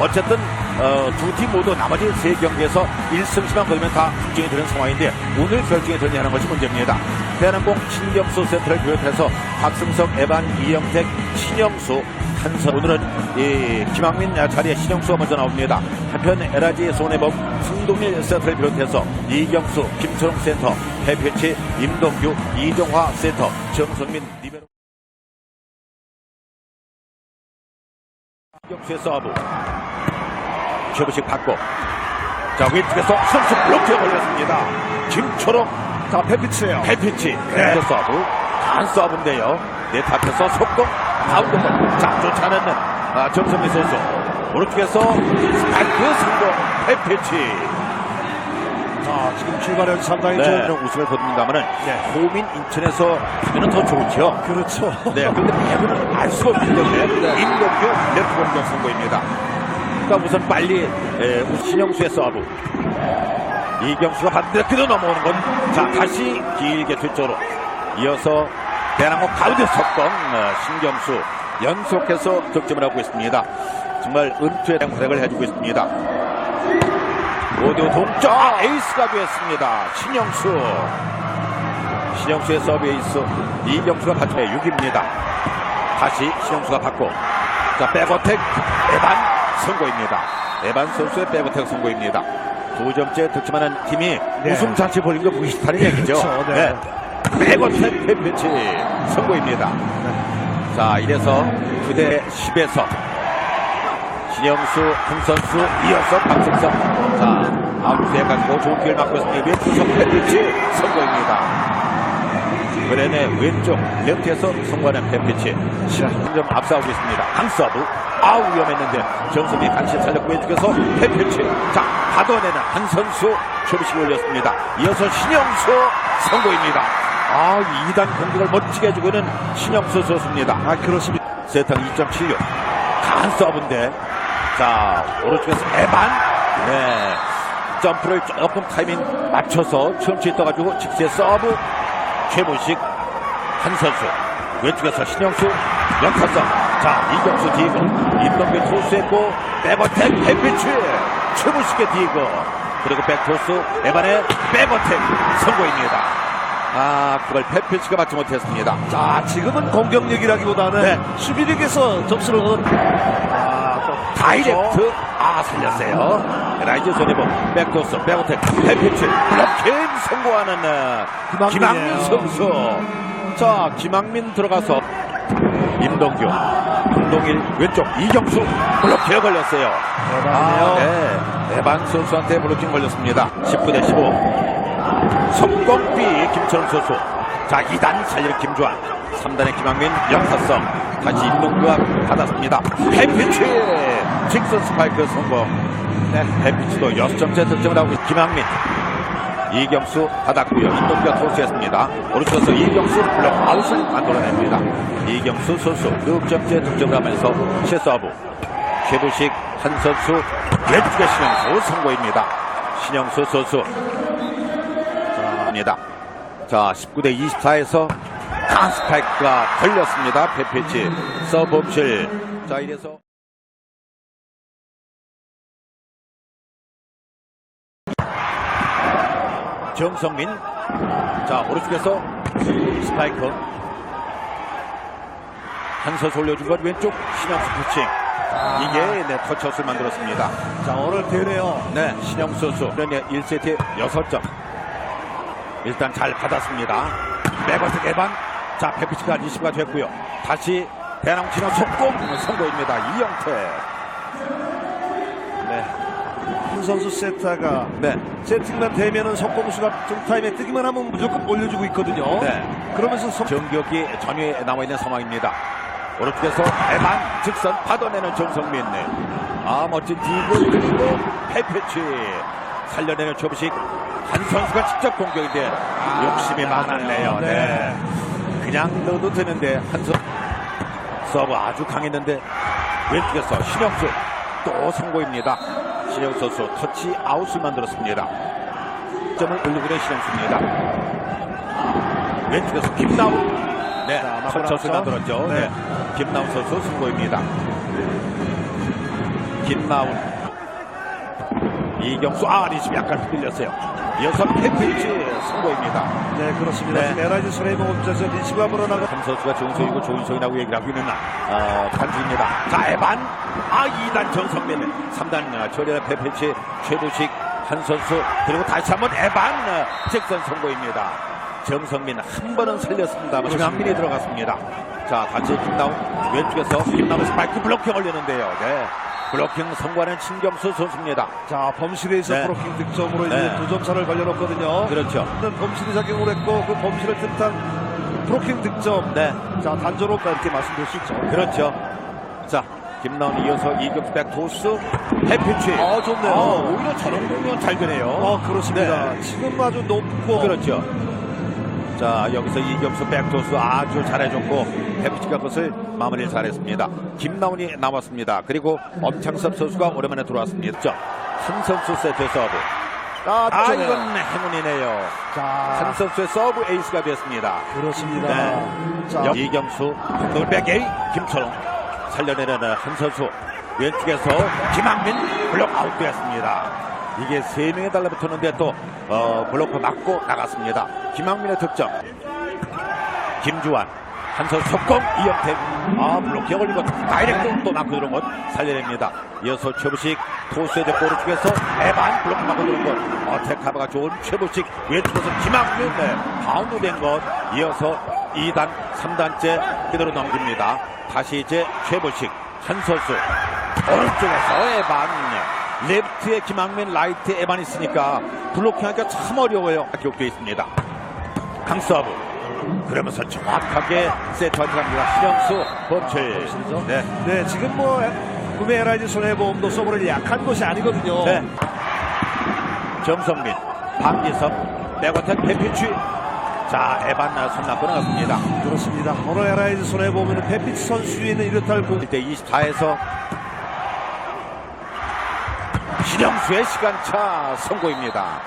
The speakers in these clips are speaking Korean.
어쨌든 어, 두팀 모두 나머지 세 경기에서 1승씩만 거두면 다 결정이 되는 상황인데 오늘 결정이 되느냐 하는 것이 문제입니다. 대한항공 신경수 센터를 비롯해서 박승석, 에반, 이영택, 신영수, 한선 오늘은 이 김학민 자리에 신영수가 먼저 나옵니다. 한편 에라지 손해범, 승동일 센터를 비롯해서 이경수, 김철웅 센터, 배표치, 임동규, 이정화 센터, 정성민, 리베로 이경수의 서브 최부식 받고 자 왼쪽에서 선수 블록에 걸렸습니다. 김초롱 자, 펜피츠예요 배피치 네. 네. 서브 간 서브인데요. 네트 앞에서 속공 가운데 볼자 쫓아내는 아, 정성민 선수 오른쪽에서 스파이크 성공 배피치 자, 지금 출발은 상당히 네. 좀 우승을 거둡니다만은 네. 호민 인천에서 하면은 더 좋죠. 그렇죠. 네, 그런데 배구는 알 수가 없기 때문에 임동규 레프 공격 선고입니다. 그러니까 우선 빨리 에, 신영수의 서브 이경수가 받는데 그대로 넘어오는 건 자 다시 길게 뒤쪽으로 이어서 대한항공 가운데 석공 어, 신경수 연속해서 득점을 하고 있습니다. 정말 은퇴에 대한 고생을 해주고 있습니다. 모두 동점 아, 에이스가 되었습니다. 신영수 신영수의 서브 에이스 이경수가 받침에 6입니다. 다시 신영수가 받고 자 백어택 에반 선고입니다. 에반 선수의 백어택 선고입니다. 두 점째 득점하는 팀이 네. 우승 잔치 벌린 거 무시하는 얘기죠. 그렇죠, 네. 백어택 팬패치 선고입니다. 자 이래서 9대 10에서 신영수, 한 선수 이어서 박승석 자 아웃에 가지고 좋은 기회를 맞고 있습니다. 왼쪽 팬패치 선고입니다. 그레네 왼쪽 레프트에서 성공하는 팬피치 10점 앞서고 있습니다. 한 서브 아우 위험했는데 정성이 간신 살렸고 왼쪽에서 팬피치 자 받아내는 한 선수 초비씩 올렸습니다. 이어서 신영수 성공입니다. 아 2단 공격을 멋지게 해주고 있는 신영수 선수입니다. 아, 그렇습니다. 세탕 2.76. 간 서브인데. 자, 오른쪽에서 에반. 네. 점프를 조금 타이밍 맞춰서 처음 치 떠가지고 직세 서브. 최문식. 한 선수. 왼쪽에서 신영수. 연타성. 자, 이경수 디그. 임동빈 투수했고, 백어택 햇빛치. 최문식의 디그. 그리고 백토스 에반의 백어택 성공입니다. 아, 그걸 페피치가 맞지 못했습니다. 자, 지금은 공격력이라기보다는 네. 수비력에서 점수를 얻은 아, 또 다이렉트 아 살렸어요. 라이즈 손해본 백도스 백어택 헬피치 블록킹 성공하는 어, 김학민이에요. 김학민 선수. 자 김학민 들어가서 임동규 김동일 왼쪽 이경수 블록킹 걸렸어요. 대단하네요. 네. 에반 선수한테 블록킹 걸렸습니다. 19대 15 성공비 김철웅 선수. 자 2단 살리는 김주환. 3단의 김학민 영타성. 다시 임동규가 받았습니다. 햄피치 직선 스파이크 성공 네, 햄피치도 6점째 득점을 하고 있 김학민 이경수 받았고요 임동규가 토스했습니다 오른쪽에서 이경수 블록 아웃을 만들어냅니다 이경수 선수 6점째 득점을 하면서 최서브 최부식 한 선수 왼쪽에 신영수 성공입니다 신영수 선수 입니다. 자, 19대 24에서 강 스파이크가 걸렸습니다. 페피치 서브 옵실. 자, 이래서 정성민. 자, 오른쪽에서 스파이크. 한 선수 올려준 것 왼쪽 신영수 피칭. 이게 네, 터치아웃을 만들었습니다. 자, 오늘 대회요. 네, 신영 선수. 그러니 1세트에 6점. 일단 잘 받았습니다. 매버스 개방. 자, 페피치가 리시브가 됐고요. 다시 진영 속공 성공입니다. 이영태. 네. 한 선수 세타가 네. 세팅만 되면은 속공수가 좀 타임에 뜨기만 하면 무조건 올려주고 있거든요. 네. 그러면서 속 정격이 전위에 나와 있는 상황입니다. 오른쪽에서 에반 직선 받아내는 정성민. 네. 아, 멋진 디그 그리고 페피치. 살려내는 조비식. 한 선수가 직접 공격인데 욕심이 많았네요. 네. 네. 그냥 넣어도 되는데 한 선. 서브 아주 강했는데 왼쪽에서 신영수 또 성공입니다. 신영수 선수 터치 아웃을 만들었습니다. 점을 올리고 있는 신영 수입니다. 왼쪽에서 김나우 네, 자, 터치아웃을 만들었죠. 네. 네. 김나우 선수 승고입니다. 김 김나훈 이경수. 아 리시브 약간 흔들렸어요. 이어서 페피치 선고입니다. 네, 그렇습니다. 네. 지금 에라이즈 손해보 업자에서 리시브가 물어나가 한 선수가 정소이고 조인성이라고 얘기를 하고 있는 어, 단주입니다. 자 에반. 아 2단 전성민 3단 조리아 페피치 최도식 한 선수. 그리고 다시 한번 에반 어, 직선 선고입니다. 정성민 한 번은 살렸습니다만 김한민이 들어갔습니다. 자 같이 김나훈 왼쪽에서 김나훈 스파이크 블로킹 올리는데요. 네. 블로킹 성공하는 신경수 선수입니다 자, 범실에서 네. 브로킹 득점으로 네. 이제 두점 차를 걸려놓거든요. 그렇죠 는 범실이 작용을 했고 그 범실을 뜻한 브로킹 득점. 네 자, 단조롭다 이렇게 말씀드릴 수 있죠. 그렇죠 자 김나훈 이어서 이격수 백토스 해피치 아, 좋네요. 아, 오히려 저런 공면 잘 되네요 어, 그렇습니다. 네. 지금 아주 높고 그렇죠 자 여기서 이경수 백토스 아주 잘해줬고 해피치가 그것을 마무리를 잘했습니다. 김나훈이 나왔습니다. 그리고 엄창섭 선수가 오랜만에 들어왔습니다. 자, 한 선수 세트 서브. 아, 아. 이건 행운이네요. 자, 한 선수의 서브 에이스가 되었습니다. 그렇습니다. 네. 자, 역- 이경수, 노백에이, 김철웅. 살려내려는 한 선수. 왼쪽에서 김학민 블록 아웃되었습니다. 이게 세 명에 달라붙었는데 또 어, 블록을 맞고 나갔습니다. 김학민의 득점. 김주환 한 선수 속공 이영택 아 블록에 걸리고 다이렉트 또 맞고 들어온 것 살려냅니다. 이어서 최부식 토스의 볼을 쪽에서 에반 블록 맞고 들어온 것 어, 테카바가 좋은 최부식 왼쪽에서 김학민 네, 바운드 된것 이어서 2단 3단째 그대로 넘깁니다. 다시 이제 최부식 한 선수 오른쪽에서 에반 레프트에 김학민 라이트에 에반 있으니까 블로킹하기가 참 어려워요. 기록되어 있습니다. 강서브 그러면서 정확하게 세트한테 갑니다. 신영수 범철. 네. 네, 지금 뭐 구매 에라이즈 손해보험도 서브를 약한 것이 아니거든요. 네. 정성민, 박기섭, 백어택 페피취. 자, 에반 나 손나 끊어갔습니다. 그렇습니다. 오늘 에라이즈 손해보험은 페피치 선수에는 이렇다 할 공. 1대 24에서 신영수의 시간차 선고입니다.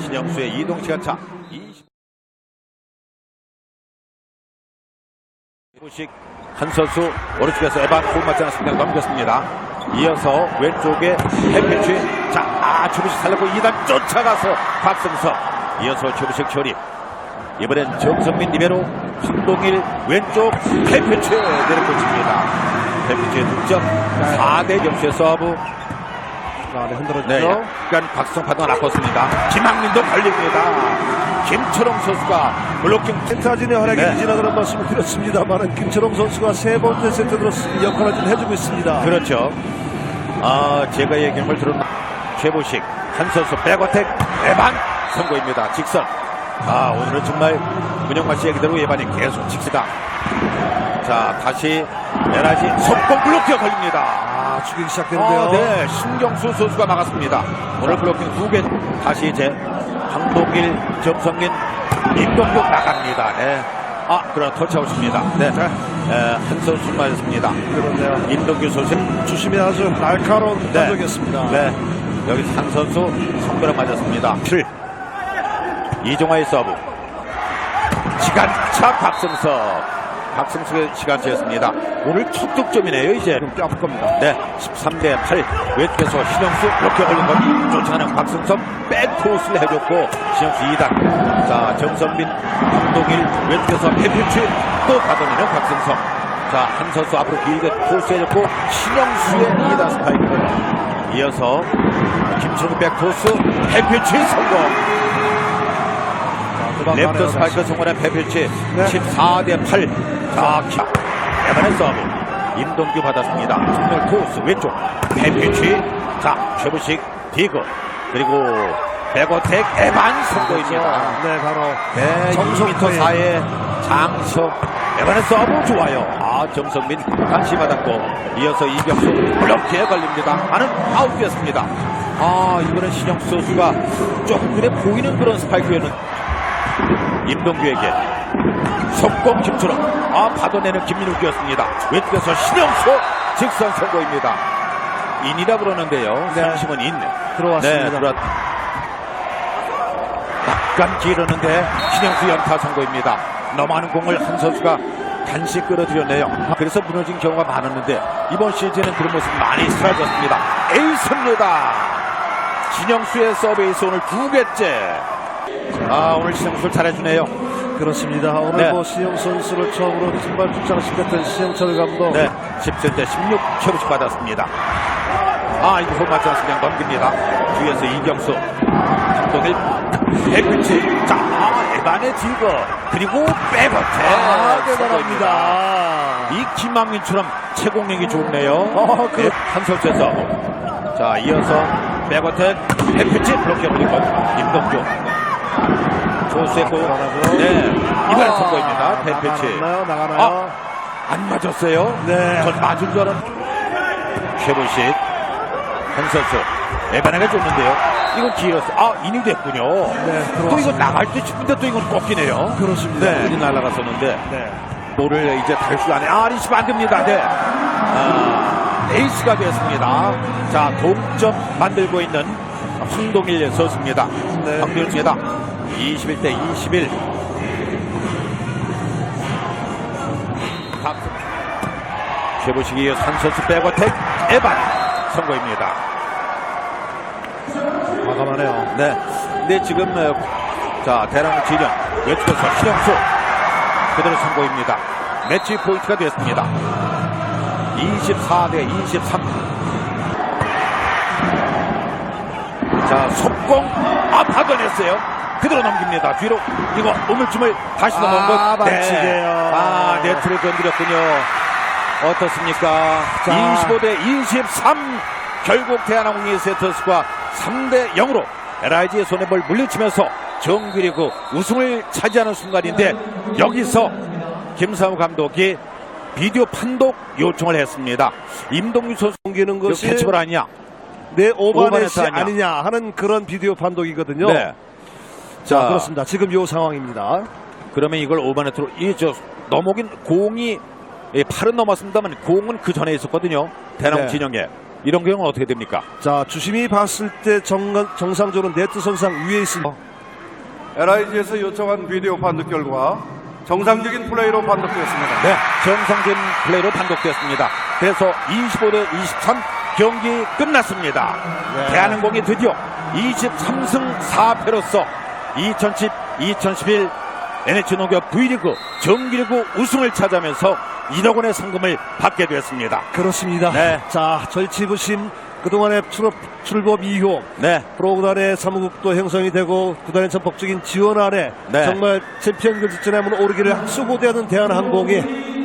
신영수의 이동 시간차 20. 식한 선수 오른쪽에서 에반 공 맞지 않았습니다. 넘겼습니다. 이어서 왼쪽에 햇빛이 자, 아, 주부식 살렸고 2단 쫓아가서 박승석 이어서 주부식 처리 이번엔 정성민 리베로 황동일 왼쪽 햇빛이 내려꽂힙니다. 햇빛의 득점 4대 0의 서브 아, 네, 흔들어주죠. 네, 약간 박수성 파도가 나빴습니다. 김학민도 걸립니다. 김철웅 선수가 블로킹 센타진의 활약이 네. 미진하다는 말씀을 드렸습니다만 김철웅 선수가 세 번째 세트 들어서 역할을 좀 해주고 있습니다. 그렇죠. 아, 제가 얘기한 걸 들은 최보식, 한 선수 백어택, 예반 선고입니다. 직선. 아, 오늘은 정말 문영만 씨 얘기대로 예반이 계속 직시다. 자, 다시 에라지 속공 블로킹 걸립니다. 아, 추격이 시작되는데요. 아, 네, 신경수 선수가 막았습니다. 오늘 블로킹 두 개. 다시 이제 황동일, 정성민, 임동국 나갑니다. 네. 아, 그러나 터치아웃입니다. 네. 에, 한 선수 맞았습니다. 그런데요. 임동규 선수. 주심이 아주 날카로운 네. 공격이었습니다. 네. 여기 한 선수 손가락 맞았습니다. 7. 이종화의 서브. 시간차 박승석. 박승석의 시간차였습니다. 오늘 첫 득점이네요, 이제. 좀 뼈아플 겁니다. 네, 13대 8. 왼쪽에서 신영수 이렇게 걸린 건 쫓아가는 박승섭 백토스를 해줬고 신영수 2단. 자, 정선민, 강동일 왼쪽에서 해피치 또 받아내는 박승섭. 자, 한 선수 앞으로 길게 토스 해줬고 신영수의 2단 스파이크. 이어서 김철우 백토스 해피치 성공. 랩터 스파이크 성공한 페필치 네. 14대 8. 자, 키. 에반의 서브. 임동규 받았습니다. 정면 토스 왼쪽. 페필치. 자, 최부식 디그. 그리고 백어택 에반 선고입니다. 네, 바로 네. 2m 4의 장석. 에반의 서브 좋아요. 아, 정성민 간시 받았고 이어서 이병수 블럭키에 걸립니다. 하는 아웃이었습니다. 아, 이번엔 신영수 선수가 조금 눈에 보이는 그런 스파이크였는 임동규에게 속공 김철웅 아 받아내는 김민욱이었습니다 왼쪽에서 신영수 직선 선고입니다 인이라 그러는데요 네. 삼심은 인 들어왔습니다. 네, 들어... 약간 길었는데 신영수 연타 선고입니다 넘어가는 공을 한 선수가 간시 끌어들였네요 그래서 무너진 경우가 많았는데 이번 시즌은 그런 모습이 많이 사라졌습니다 에이스입니다. 진영수의 서비스 오늘 두 개째. 아 오늘 진영수 잘해주네요. 그렇습니다. 오늘 네. 뭐 시영 선수를 처음으로 선발 출장 시켰던 시영철 감독. 네, 17대 16초씩 받았습니다. 아, 이거 홀 맞지 않습니다. 넘깁니다. 뒤에서 이경수. 감독의 백빛이. 자, 아, 에반의 디거. 그리고 백어택. 아, 대단합니다. 이 김만민처럼 채공력이 좋네요. 어, 그- 네, 한설수에서. 자, 이어서 백어택. 백빛이 블록해버린 것. 임동조. 조수의 고. 나가고. 네, 이번엔 아, 성공입니다. 백빛이. 나가나요? 아, 안 맞았어요? 네. 전 맞은 줄 알았. 최보식 한선수 에바나가 줬는데요. 이건 길었어. 아 인이 됐군요. 네, 또 들어왔습니다. 나갈 때 싶은데 또 이건 꺾이네요. 그렇습니다. 네, 이 날아갔었는데 네. 볼을 이제 달수 안에 아 리시브 안 됩니다. 네. 아, 에이스가 됐습니다. 자 동점 만들고 있는 황동일 선수입니다. 네. 황동일입니다. 21대 21. 박수. 최보식이 이어서 한 선수 백어택 에반 선거입니다. 과감하네요. 네. 근데 지금 어, 자 대랑 진영 왼쪽에서 신영수 그대로 선거입니다. 매치 포인트가 됐습니다. 24대 23. 자 속공 아 받아냈어요. 그대로 넘깁니다. 뒤로 이거 우물쭈물 다시 넘어온 아, 것. 반칙이에요. 아 네트를 건드렸군요. 어떻습니까? 자. 25대 23. 결국 대한항공의 세터스가 3대 0으로 LIG의 뭘 물리치면서 정규리그 우승을 차지하는 순간인데 여기서 김상우 감독이 비디오 판독 요청을 했습니다. 임동규 선수 넘기는 것이 캐치볼 아니냐? 내 오바넷이 오바넷 아니야. 아니냐 하는 그런 비디오 판독이거든요. 네. 자, 그렇습니다. 지금 요 상황입니다. 그러면 이걸 오바네트로 이저 넘어긴 공이 예, 팔은 넘었습니다만 공은 그 전에 있었거든요. 대남 네. 진영에 이런 경우는 어떻게 됩니까? 자, 주심이 봤을 때 정, 정상적으로 네트 선상 위에 있습니다. LIG에서 요청한 비디오 판독 결과 정상적인 플레이로 판독되었습니다. 네, 정상진 플레이로 단독됐습니다. 그래서 25대 23 경기 끝났습니다. 네. 대한항공이 드디어 23승 4패로서 2010, 2011 NH농협 V리그 정기리그 우승을 차지하면서 1억 원의 상금을 받게 됐습니다. 그렇습니다. 네. 자, 절치부심 그동안의 출업, 출법 이효 네, 프로구단의 사무국도 형성이 되고 구단의 전폭적인 지원 아래 네. 정말 챔피언 결승전에 오르기를 수고대하는 대한항공이